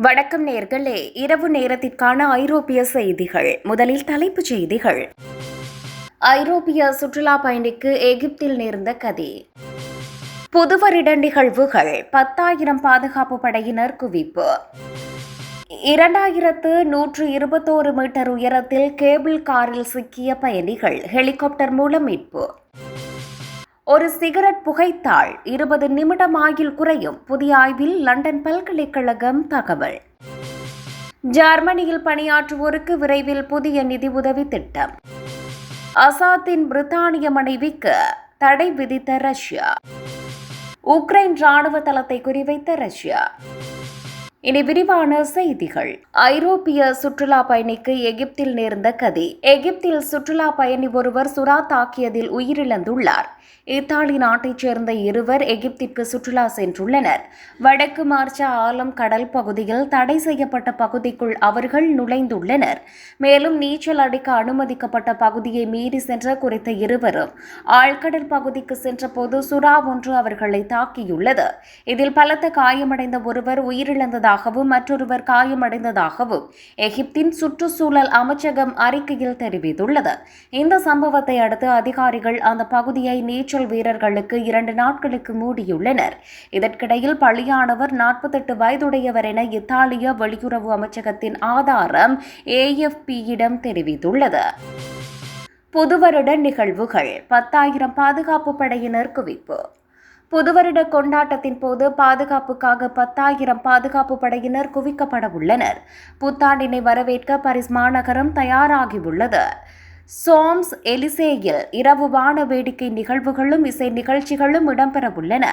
வணக்கம் நேர்களே. இரவு நேரத்திற்கான ஐரோப்பிய செய்திகள். முதலில் தலைப்புச் செய்திகள். ஐரோப்பிய சுற்றுலா பயணிக்கு எகிப்தில் நேர்ந்த கதி. புதுவரிட நிகழ்வுகள். பத்தாயிரம் பாதுகாப்பு படையினர் குவிப்பு. இரண்டாயிரத்து நூற்று இருபத்தோரு மீட்டர் உயரத்தில் கேபிள் காரில் சிக்கிய பயணிகள் ஹெலிகாப்டர் மூலம் மீட்பு. ஒரு சிகரெட் புகைத்தாள் இருபது நிமிடம் ஆயில் குறையும். புதிய ஆய்வில் லண்டன் பல்கலைக்கழகம் தகவல். ஜெர்மனியில் பணியாற்றுவோருக்கு விரைவில் புதிய நிதி உதவி திட்டம். அசாத்தின் பிரித்தானிய மனைவிக்கு தடை விதித்த ரஷ்யா. உக்ரைன் ராணுவ தளத்தை குறிவைத்த ரஷ்யா. இனி விரிவான செய்திகள். ஐரோப்பிய சுற்றுலா பயணிக்கு எகிப்தில் நேர்ந்த கதி. எகிப்தில் சுற்றுலா பயணி ஒருவர் சுறா தாக்கியதில் உயிரிழந்துள்ளார். இத்தாலி நாட்டைச் சேர்ந்த இருவர் எகிப்திற்கு சுற்றுலா சென்றுள்ளனர். வடக்கு மார்ச்சா ஆலம் கடல் பகுதியில் தடை செய்யப்பட்ட பகுதிக்குள் அவர்கள் நுழைந்துள்ளனர். மேலும் நீச்சல் அடிக்க அனுமதிக்கப்பட்ட பகுதியை மீறி சென்ற குறித்த இருவரும் ஆழ்கடல் பகுதிக்கு சென்றபோது சுறா ஒன்று அவர்களை தாக்கியுள்ளது. இதில் பலத்த காயமடைந்த ஒருவர் உயிரிழந்ததாகவும் மற்றொருவர் காயமடைந்ததாகவும் எகிப்தின் சுற்றுச்சூழல் அமைச்சகம் அறிக்கையில் தெரிவித்துள்ளது. இந்த சம்பவத்தை அடுத்து அதிகாரிகள் அந்த பகுதியை நீச்சல் வீரர்களுக்கு இரண்டு நாட்களுக்கு மூடியுள்ளனர். இதற்கிடையில் பலியானவர் நாற்பத்தெட்டு வயதுடையவர் என இத்தாலிய வெளியுறவு அமைச்சகத்தின் ஆதாரம் ஏஎஃப்பியிடம் தெரிவித்துள்ளது. புதுவருட நிகழ்வுகள். பத்தாயிரம் பாதுகாப்பு படையினர் குவிப்பு. புதுவருட கொண்டாட்டத்தின் போது பாதுகாப்புக்காக பத்தாயிரம் பாதுகாப்பு படையினர் குவிக்கப்பட உள்ளனர். புத்தாண்டினை வரவேற்க பரிஸ் மாநகரம் தயாராகியுள்ளது. சோம்ஸ் எலிசேயில் இரவு வான வேடிக்கை நிகழ்வுகளும் இசை நிகழ்ச்சிகளும் இடம்பெறவுள்ளன.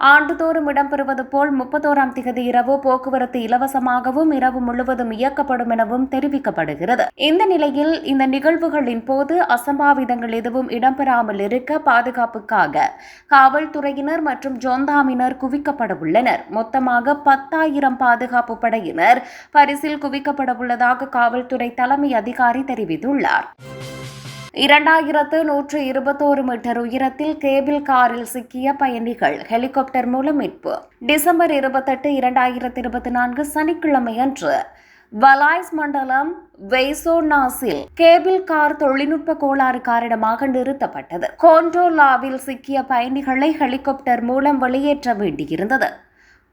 ஆண்டுதோறும் இடம்பெறுவது போல் முப்பத்தோராம் திகதி இரவு போக்குவரத்து இலவசமாகவும் இரவு முழுவதும் இயக்கப்படும் எனவும் தெரிவிக்கப்படுகிறது. இந்த நிலையில் இந்த நிகழ்வுகளின் போது அசம்பாவிதங்கள் எதுவும் இடம்பெறாமல் இருக்க பாதுகாப்புக்காக காவல்துறையினர் மற்றும் ஜோந்தாமினர் குவிக்கப்பட உள்ளனர் மொத்தமாக பத்தாயிரம் பாதுகாப்பு படையினர் பரிசில் குவிக்கப்பட உள்ளதாக காவல்துறை தலைமை அதிகாரி தெரிவித்துள்ளார். இரண்டாயிரத்து நூற்று இருபத்தோரு மீட்டர் உயரத்தில் கேபிள் காரில் சிக்கிய பயணிகள் ஹெலிகாப்டர் மூலம் மீட்பு. டிசம்பர் இருபத்தெட்டு இரண்டாயிரத்து இருபத்தி நான்கு சனிக்கிழமையன்று வலாய்ஸ் மண்டலம் வெய்சோனாஸில் கேபிள் கார் தொழில்நுட்ப கோளாறு காரணமாக நிறுத்தப்பட்டது. கோண்டோலாவில் சிக்கிய பயணிகளை ஹெலிகாப்டர் மூலம் வெளியேற்ற வேண்டியிருந்தது.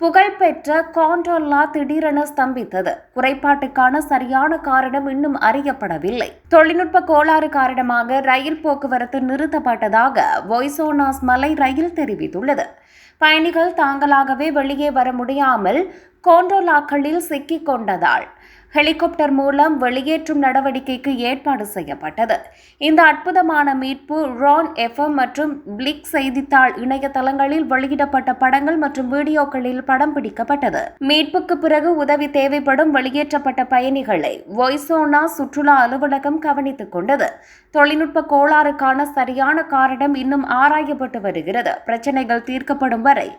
புகழ்பெற்ற காண்டோல்லா திடீரென ஸ்தம்பித்தது. குறைபாட்டுக்கான சரியான காரணம் இன்னும் அறியப்படவில்லை. தொழில்நுட்ப கோளாறு காரணமாக ரயில் போக்குவரத்து நிறுத்தப்பட்டதாக வொய்சோனாஸ் மலை ரயில் தெரிவித்துள்ளது. பயணிகள் தாங்களாகவே வெளியே வர முடியாமல் கோண்டோலாக்களில் சிக்கிக் கொண்டதால் ஹெலிகாப்டர் மூலம் வெளியேற்றும் நடவடிக்கைக்கு ஏற்பாடு செய்யப்பட்டது. இந்த அற்புதமான மீட்பு ரான் எஃப்எம் மற்றும் பிளிக் செய்தித்தாள் இணையதளங்களில் வெளியிடப்பட்ட படங்கள் மற்றும் வீடியோக்களில் படம் பிடிக்கப்பட்டது. மீட்புக்கு பிறகு உதவி தேவைப்படும் வெளியேற்றப்பட்ட பயணிகளை வொய்சோனா சுற்றுலா அலுவலகம் கவனித்துக் கொண்டது. தொழில்நுட்ப கோளாறுக்கான சரியான காரணம் இன்னும் ஆராயப்பட்டு வருகிறது. பிரச்சனைகள் தீர்க்கப்படும் வரை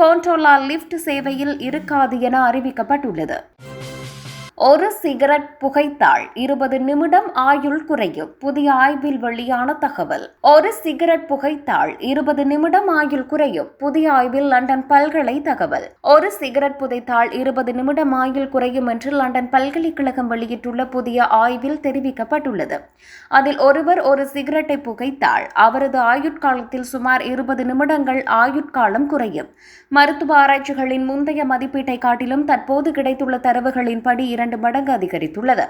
கோண்டோலா லிப்ட் சேவையில் இருக்காது என அறிவிக்கப்பட்டுள்ளது. ஒரு சிகரெட் புகைத்தாள் இருபது நிமிடம் ஆயுள் குறையும். புதிய ஆய்வில் வெளியான தகவல். ஒரு சிகரெட் புகைத்தாள் இருபது நிமிடம் ஆயுள் குறையும். புதிய ஆய்வில் லண்டன் பல்கலை தகவல். ஒரு சிகரெட் புதைத்தாள் இருபது நிமிடம் ஆயுள் குறையும் என்று லண்டன் பல்கலைக்கழகம் வெளியிட்டுள்ள புதிய ஆய்வில் தெரிவிக்கப்பட்டுள்ளது. அதில் ஒருவர் ஒரு சிகரெட்டை புகைத்தாள். அவரது ஆயுட்காலத்தில் சுமார் இருபது நிமிடங்கள் ஆயுட்காலம் குறையும். மருத்துவ ஆராய்ச்சிகளின் முந்தைய மதிப்பீட்டை காட்டிலும் தற்போது கிடைத்துள்ள தரவுகளின்படி இரண்டு இரண்டு மடங்கு அதிகரித்துள்ளது.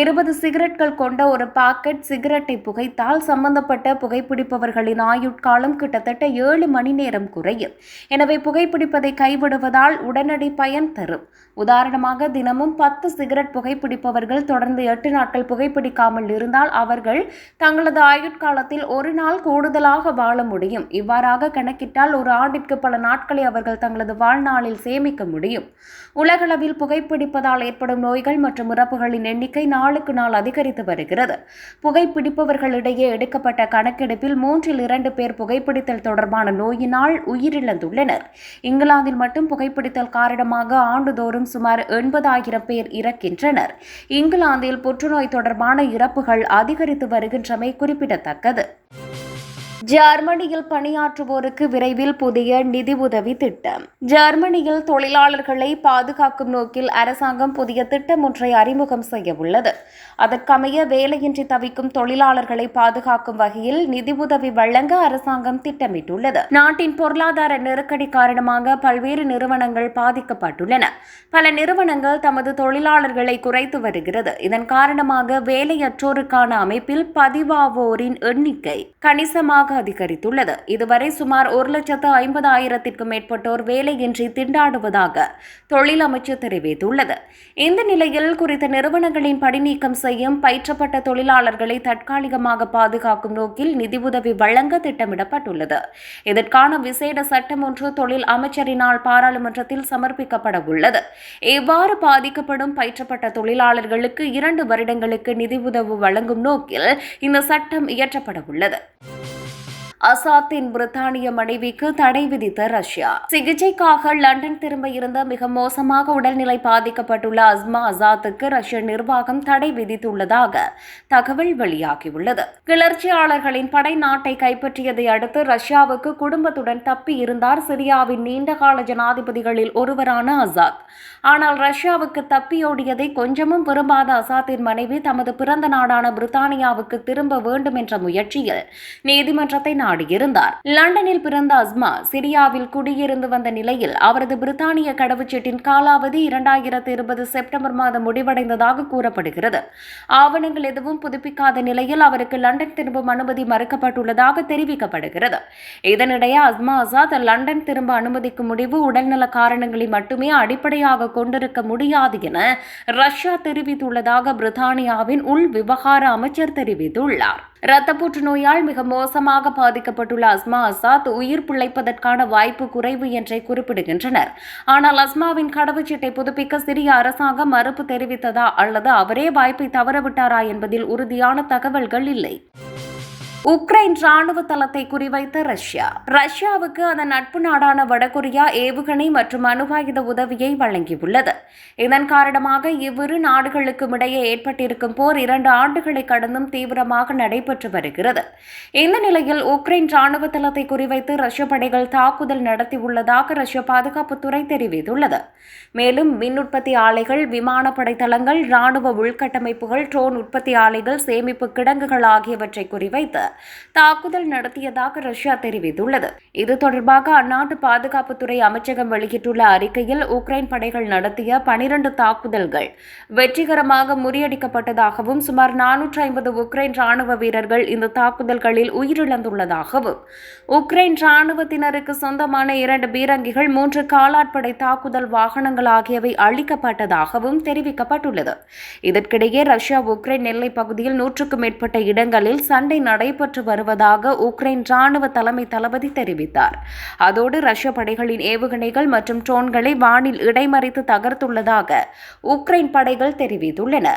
இருபது சிகரெட்கள் கொண்ட ஒரு பாக்கெட் சிகரெட்டை புகைத்தால் சம்பந்தப்பட்ட புகைப்பிடிப்பவர்களின் ஆயுட்காலம் கிட்டத்தட்ட ஏழு மணி நேரம் குறையும். எனவே புகைப்பிடிப்பதை கைவிடுவதால் உடனடி பயன் தரும். உதாரணமாக தினமும் பத்து சிகரெட் புகைப்பிடிப்பவர்கள் தொடர்ந்து எட்டு நாட்கள் புகைப்பிடிக்காமல் இருந்தால் அவர்கள் தங்களது ஆயுட்காலத்தில் ஒரு நாள் கூடுதலாக வாழ முடியும். இவ்வாறாக கணக்கிட்டால் ஒரு ஆண்டிற்கு பல நாட்களை அவர்கள் தங்களது வாழ்நாளில் சேமிக்க முடியும். உலகளவில் புகைப்பிடிப்பதால் ஏற்படும் நோய்கள் மற்றும் இறப்புகளின் எண்ணிக்கை நாளுக்கு நாள் அதிகரித்து வருகிறது. புகைப்பிடிப்பவர்களிடையே எடுக்கப்பட்ட கணக்கெடுப்பில் மூன்றில் இரண்டு பேர் புகைப்பிடித்தல் தொடர்பான நோயினால் உயிரிழந்துள்ளனர். இங்கிலாந்தில் மட்டும் புகைப்பிடித்தல் காரணமாக ஆண்டுதோறும் சுமார் எண்பதாயிரம் பேர் இறக்கின்றனர். இங்கிலாந்தில் புற்றுநோய் தொடர்பான இறப்புகள் அதிகரித்து வருகின்றமை குறிப்பிடத்தக்கது. ஜெர்மனியில் பணியாற்றுவோருக்கு விரைவில் புதிய நிதி உதவி திட்டம். ஜெர்மனியில் தொழிலாளர்களை பாதுகாக்கும் நோக்கில் அரசாங்கம் புதிய திட்டம் ஒன்றை அறிமுகம் செய்ய உள்ளது. அதற்கமைய வேலையின்றி தவிக்கும் தொழிலாளர்களை பாதுகாக்கும் வகையில் நிதி உதவி வழங்க அரசாங்கம் திட்டமிட்டுள்ளது. நாட்டின் பொருளாதார நெருக்கடி காரணமாக பல்வேறு நிறுவனங்கள் பாதிக்கப்பட்டுள்ளன. பல நிறுவனங்கள் தமது தொழிலாளர்களை குறைத்து வருகிறது. இதன் காரணமாக வேலையற்றோருக்கான அமைப்பில் பதிவாவோரின் எண்ணிக்கை கணிசமாக அதிகரித்துள்ளது. இதுவரை சுமார் ஒரு லட்சத்து ஐம்பது ஆயிரத்திற்கும் மேற்பட்டோர் வேலையின்றி திண்டாடுவதாக தொழில் அமைச்சர் தெரிவித்துள்ளது. இந்த நிலையில் குறித்த நிறுவனங்களின் பணிநீக்கம் செய்யும் பயிற்றப்பட்ட தொழிலாளர்களை தற்காலிகமாக பாதுகாக்கும் நோக்கில் நிதியுதவி வழங்க திட்டமிடப்பட்டுள்ளது. இதற்கான விசேட சட்டம் ஒன்று தொழில் அமைச்சரினால் பாராளுமன்றத்தில் சமர்ப்பிக்கப்பட உள்ளது. இவ்வாறு பாதிக்கப்படும் பயிற்றப்பட்ட தொழிலாளர்களுக்கு இரண்டு வருடங்களுக்கு நிதியுதவு வழங்கும் நோக்கில் இந்த சட்டம் இயற்றப்பட உள்ளது. அசாத்தின் பிரித்தானிய மனைவிக்கு தடை விதித்த ரஷ்யா. சிகிச்சைக்காக லண்டன் திரும்ப இருந்த மிக மோசமாக உடல்நிலை பாதிக்கப்பட்டுள்ள அஸ்மா அசாத்துக்கு ரஷ்ய நிர்வாகம் தடை விதித்துள்ளதாக தகவல் வெளியாகியுள்ளது. கிளர்ச்சியாளர்களின் படை நாட்டை கைப்பற்றியதை அடுத்து ரஷ்யாவுக்கு குடும்பத்துடன் தப்பி இருந்தார் சிரியாவின் நீண்டகால ஜனாதிபதிகளில் ஒருவரான அசாத். ஆனால் ரஷ்யாவுக்கு தப்பியோடியதை கொஞ்சமும் விரும்பாத அசாத்தின் மனைவி தமது பிறந்த நாடான பிரித்தானியாவுக்கு திரும்ப வேண்டும் என்ற முயற்சியில் நீதிமன்றத்தை நாடியிருந்தார் லண்டனில் பிறந்த அஸ்மா சிரியாவில் குடியிருந்து வந்த நிலையில் அவரது பிரித்தானிய கடவுச்சீட்டின் காலாவதி இரண்டாயிரத்து இருபது செப்டம்பர் மாதம் முடிவடைந்ததாக கூறப்படுகிறது. ஆவணங்கள் எதுவும் புதுப்பிக்காத நிலையில் அவருக்கு லண்டன் திரும்பும் அனுமதி மறுக்கப்பட்டுள்ளதாக தெரிவிக்கப்படுகிறது. இதனிடையே அஸ்மா ஆசாத் லண்டன் திரும்ப அனுமதிக்கும் முடிவு உடல்நல காரணங்களை மட்டுமே அடிப்படையாக கொண்டிருக்க முடியாது என ரஷ்யா தெரிவித்துள்ளதாக பிரித்தானியாவின் உள் விவகார அமைச்சர் தெரிவித்துள்ளார். இரத்த புற்றுநோயால் மிக மோசமாக பாதிக்கப்பட்டுள்ள அஸ்மா அசாத் உயிர் பிழைப்பதற்கான வாய்ப்பு குறைவு என்றே குறிப்பிடுகின்றனர். ஆனால் அஸ்மாவின் கடவுச்சீட்டை புதுப்பிக்க சிரிய அரசாங்கம் மறுப்பு தெரிவித்ததா அல்லது அவரே வாய்ப்பை தவறவிட்டாரா என்பதில் உறுதியான தகவல்கள் இல்லை. உக்ரைன் ராணுவ தளத்தை குறிவைத்த ரஷ்யா. ரஷ்யாவுக்கு அதன் நட்பு நாடான வடகொரியா ஏவுகணை மற்றும் அணுகாயுத உதவியை வழங்கியுள்ளது. இதன் காரணமாக இவ்விரு நாடுகளுக்கும் இடையே ஏற்பட்டிருக்கும் போர் இரண்டு ஆண்டுகளை கடந்தும் தீவிரமாக நடைபெற்று வருகிறது. இந்த நிலையில் உக்ரைன் ராணுவ தளத்தை குறிவைத்து ரஷ்ய படைகள் தாக்குதல் நடத்தியுள்ளதாக ரஷ்ய பாதுகாப்புத்துறை தெரிவித்துள்ளது. மேலும் மின் உற்பத்தி ஆலைகள் விமானப்படை தளங்கள் ராணுவ உள்கட்டமைப்புகள் ட்ரோன் உற்பத்தி ஆலைகள் சேமிப்பு கிடங்குகள் ஆகியவற்றை குறிவைத்து தாக்குதல் நடத்தியதாக ரஷ்யா தெரிவித்துள்ளது. இது தொடர்பாக அந்நாட்டு பாதுகாப்புத்துறை அமைச்சகம் வெளியிட்டுள்ள அறிக்கையில் உக்ரைன் படைகள் நடத்திய பனிரண்டு தாக்குதல்கள் வெற்றிகரமாக முறியடிக்கப்பட்டதாகவும் சுமார் நானூற்று ஐம்பது உக்ரைன் ராணுவ வீரர்கள் இந்த தாக்குதல்களில் உயிரிழந்துள்ளதாகவும் உக்ரைன் ராணுவத்தினருக்கு சொந்தமான இரண்டு பீரங்கிகள் மூன்று காலாட்படை தாக்குதல் வாகனங்கள் ஆகியவை அளிக்கப்பட்டதாகவும் தெரிவிக்கப்பட்டுள்ளது. இதற்கிடையே ரஷ்யா உக்ரைன் எல்லைப் பகுதியில் நூற்றுக்கும் மேற்பட்ட இடங்களில் சண்டை நடைபெற்று வருவதாக உக்ரைன் ராணுவ தலைமை தளபதி தெரிவித்தார். அதோடு ரஷ்ய படைகளின் ஏவுகணைகள் மற்றும் ட்ரோன்களை வானில் இடைமறித்து தகர்த்துள்ளதாக உக்ரைன் படைகள் தெரிவித்துள்ளன.